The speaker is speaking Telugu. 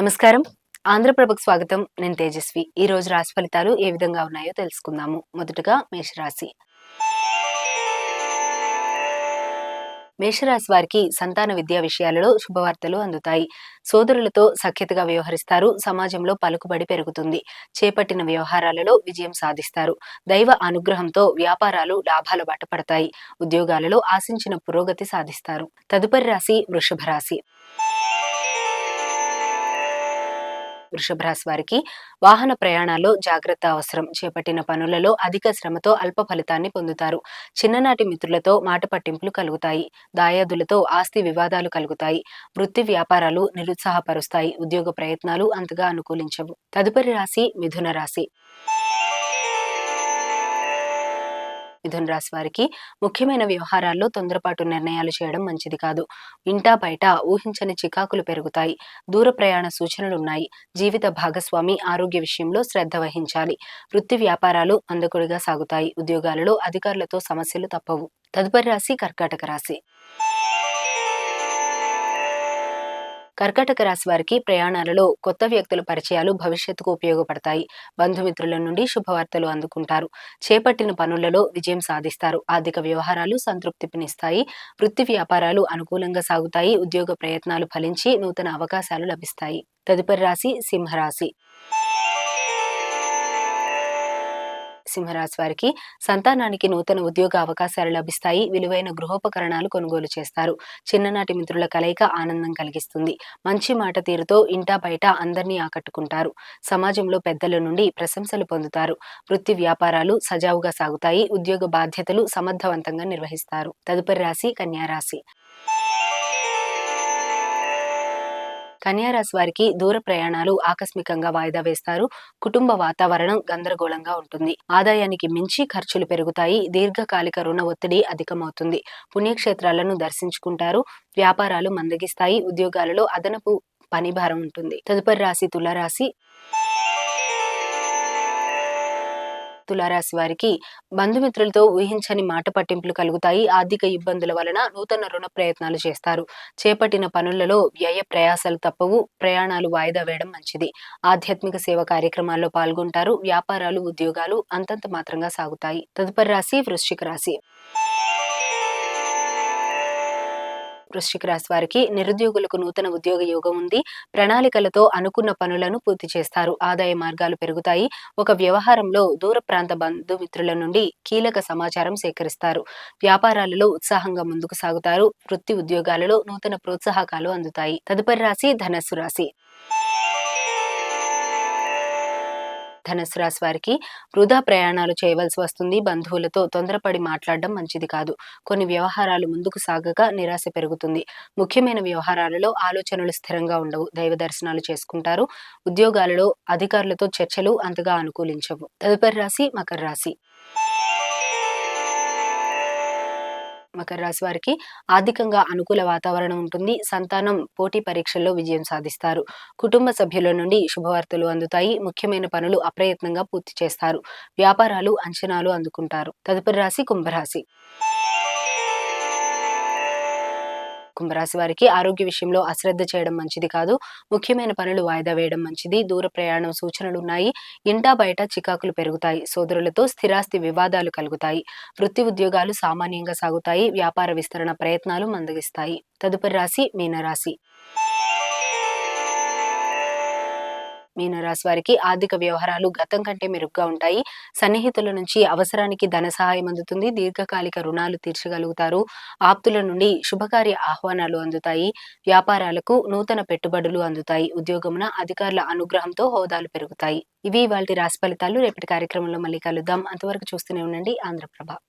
నమస్కారం. ఆంధ్రప్రభకు స్వాగతం. నేను తేజస్వి. ఈ రోజు రాశి ఫలితాలు ఏ విధంగా ఉన్నాయో తెలుసుకుందాము. మొదటగా మేషరాశి. మేషరాశి వారికి సంతాన విద్యా విషయాలలో శుభవార్తలు అందుతాయి. సోదరులతో సఖ్యతగా వ్యవహరిస్తారు. సమాజంలో పలుకుబడి పెరుగుతుంది. చేపట్టిన వ్యవహారాలలో విజయం సాధిస్తారు. దైవ అనుగ్రహంతో వ్యాపారాలు లాభాల బాట పడతాయి. ఉద్యోగాలలో ఆశించిన పురోగతి సాధిస్తారు. తదుపరి రాశి వృషభ రాశి. వృషభ రాశి వారికి వాహన ప్రయాణాల్లో జాగ్రత్త అవసరం. చేపట్టిన పనులలో అధిక శ్రమతో అల్ప ఫలితాన్ని పొందుతారు. చిన్ననాటి మిత్రులతో మాట పట్టింపులు కలుగుతాయి. దాయాదులతో ఆస్తి వివాదాలు కలుగుతాయి. వృత్తి వ్యాపారాలు నిరుత్సాహపరుస్తాయి. ఉద్యోగ ప్రయత్నాలు అంతగా అనుకూలించవు. తదుపరి రాశి మిథున రాశి. మిథున రాశి వారికి ముఖ్యమైన వ్యవహారాల్లో తొందరపాటు నిర్ణయాలు చేయడం మంచిది కాదు. ఇంటా బయట ఊహించని చికాకులు పెరుగుతాయి. దూర ప్రయాణ సూచనలున్నాయి. జీవిత భాగస్వామి ఆరోగ్య విషయంలో శ్రద్ధ వహించాలి. వృత్తి వ్యాపారాలు అందకుడిగా సాగుతాయి. ఉద్యోగాలలో అధికారులతో సమస్యలు తప్పవు. తదుపరి రాశి కర్కాటక రాశి. కర్కాటక రాశి వారికి ప్రయాణాలలో కొత్త వ్యక్తుల పరిచయాలు భవిష్యత్తుకు ఉపయోగపడతాయి. బంధుమిత్రుల నుండి శుభవార్తలు అందుకుంటారు. చేపట్టిన పనులలో విజయం సాధిస్తారు. ఆర్థిక వ్యవహారాలు సంతృప్తినిస్తాయి. వృత్తి వ్యాపారాలు అనుకూలంగా సాగుతాయి. ఉద్యోగ ప్రయత్నాలు ఫలించి నూతన అవకాశాలు లభిస్తాయి. తదుపరి రాశి సింహరాశి. సింహరాశి వారికి సంతానానికి నూతన ఉద్యోగ అవకాశాలు లభిస్తాయి. విలువైన గృహోపకరణాలు కొనుగోలు చేస్తారు. చిన్ననాటి మిత్రుల కలయిక ఆనందం కలిగిస్తుంది. మంచి మాట తీరుతో ఇంటా బయట అందరినీ ఆకట్టుకుంటారు. సమాజంలో పెద్దల నుండి ప్రశంసలు పొందుతారు. వృత్తి వ్యాపారాలు సజావుగా సాగుతాయి. ఉద్యోగ బాధ్యతలు సమర్థవంతంగా నిర్వహిస్తారు. తదుపరి రాశి కన్యారాశి కన్యారాశి వారికి దూర ప్రయాణాలు ఆకస్మికంగా వాయిదా వేస్తారు. కుటుంబ వాతావరణం గందరగోళంగా ఉంటుంది. ఆదాయానికి మించి ఖర్చులు పెరుగుతాయి. దీర్ఘకాలిక రుణ ఒత్తిడి అధికమవుతుంది. పుణ్యక్షేత్రాలను దర్శించుకుంటారు. వ్యాపారాలు మందగిస్తాయి. ఉద్యోగాలలో అదనపు పనిభారం ఉంటుంది. తదుపరి రాశి తులరాశి తులారాశి వారికి బంధుమిత్రులతో ఊహించని మాట పట్టింపులు కలుగుతాయి. ఆర్థిక ఇబ్బందుల వలన నూతన రుణ ప్రయత్నాలు చేస్తారు. చేపట్టిన పనులలో వ్యయ ప్రయాసాలు తప్పవు. ప్రయాణాలు వాయిదా వేయడం మంచిది. ఆధ్యాత్మిక సేవ కార్యక్రమాల్లో పాల్గొంటారు. వ్యాపారాలు ఉద్యోగాలు అంతంత మాత్రంగా సాగుతాయి. తదుపరి రాశి వృశ్చిక రాశి. వృశ్చిక రాశి వారికి నిరుద్యోగులకు నూతన ఉద్యోగ యోగం ఉంది. ప్రణాళికలతో అనుకున్న పనులను పూర్తి చేస్తారు. ఆదాయ మార్గాలు పెరుగుతాయి. ఒక వ్యవహారంలో దూర ప్రాంత బంధుమిత్రుల నుండి కీలక సమాచారం సేకరిస్తారు. వ్యాపారాలలో ఉత్సాహంగా ముందుకు సాగుతారు. వృత్తి ఉద్యోగాలలో నూతన ప్రోత్సాహకాలు అందుతాయి. తదుపరి రాశి ధనస్సు రాశి. ధనస్సు రాశి వారికి వృధా ప్రయాణాలు చేయవలసి వస్తుంది. బంధువులతో తొందరపడి మాట్లాడడం మంచిది కాదు. కొన్ని వ్యవహారాలు ముందుకు సాగక నిరాశ పెరుగుతుంది. ముఖ్యమైన వ్యవహారాలలో ఆలోచనలు స్థిరంగా ఉండవు. దైవ దర్శనాలు చేసుకుంటారు. ఉద్యోగాలలో అధికారులతో చర్చలు అంతగా అనుకూలించవు. తదుపరి రాశి మకర రాశి. మకర రాశి వారికి ఆర్థికంగా అనుకూల వాతావరణం ఉంటుంది. సంతానం పోటీ పరీక్షల్లో విజయం సాధిస్తారు. కుటుంబ సభ్యుల నుండి శుభవార్తలు అందుతాయి. ముఖ్యమైన పనులు అప్రయత్నంగా పూర్తి చేస్తారు. వ్యాపారాలు అంచనాలు అందుకుంటారు. తదుపరి రాశి కుంభరాశి. కుంభరాశి వారికి ఆరోగ్య విషయంలో అశ్రద్ధ చేయడం మంచిది కాదు. ముఖ్యమైన పనులు వాయిదా వేయడం మంచిది. దూర ప్రయాణం సూచనలు ఉన్నాయి. ఇంటా బయట చికాకులు పెరుగుతాయి. సోదరులతో స్థిరాస్తి వివాదాలు కలుగుతాయి. వృత్తి ఉద్యోగాలు సామాన్యంగా సాగుతాయి. వ్యాపార విస్తరణ ప్రయత్నాలు మందగిస్తాయి. తదుపరి రాశి మీనరాశి. మీనరాశి వారికి ఆర్థిక వ్యవహారాలు గతం కంటే మెరుగ్గా ఉంటాయి. సన్నిహితుల నుంచి అవసరానికి ధన సహాయం అందుతుంది. దీర్ఘకాలిక రుణాలు తీర్చగలుగుతారు. ఆప్తుల నుండి శుభకార్య ఆహ్వానాలు అందుతాయి. వ్యాపారాలకు నూతన పెట్టుబడులు అందుతాయి. ఉద్యోగమున అధికారుల అనుగ్రహంతో హోదాలు పెరుగుతాయి. ఇవి వాళ్ళ రాశి ఫలితాలు. రేపటి కార్యక్రమంలో మళ్ళీ కలుద్దాం. అంతవరకు చూస్తూనే ఉండండి. ఆంధ్రప్రభ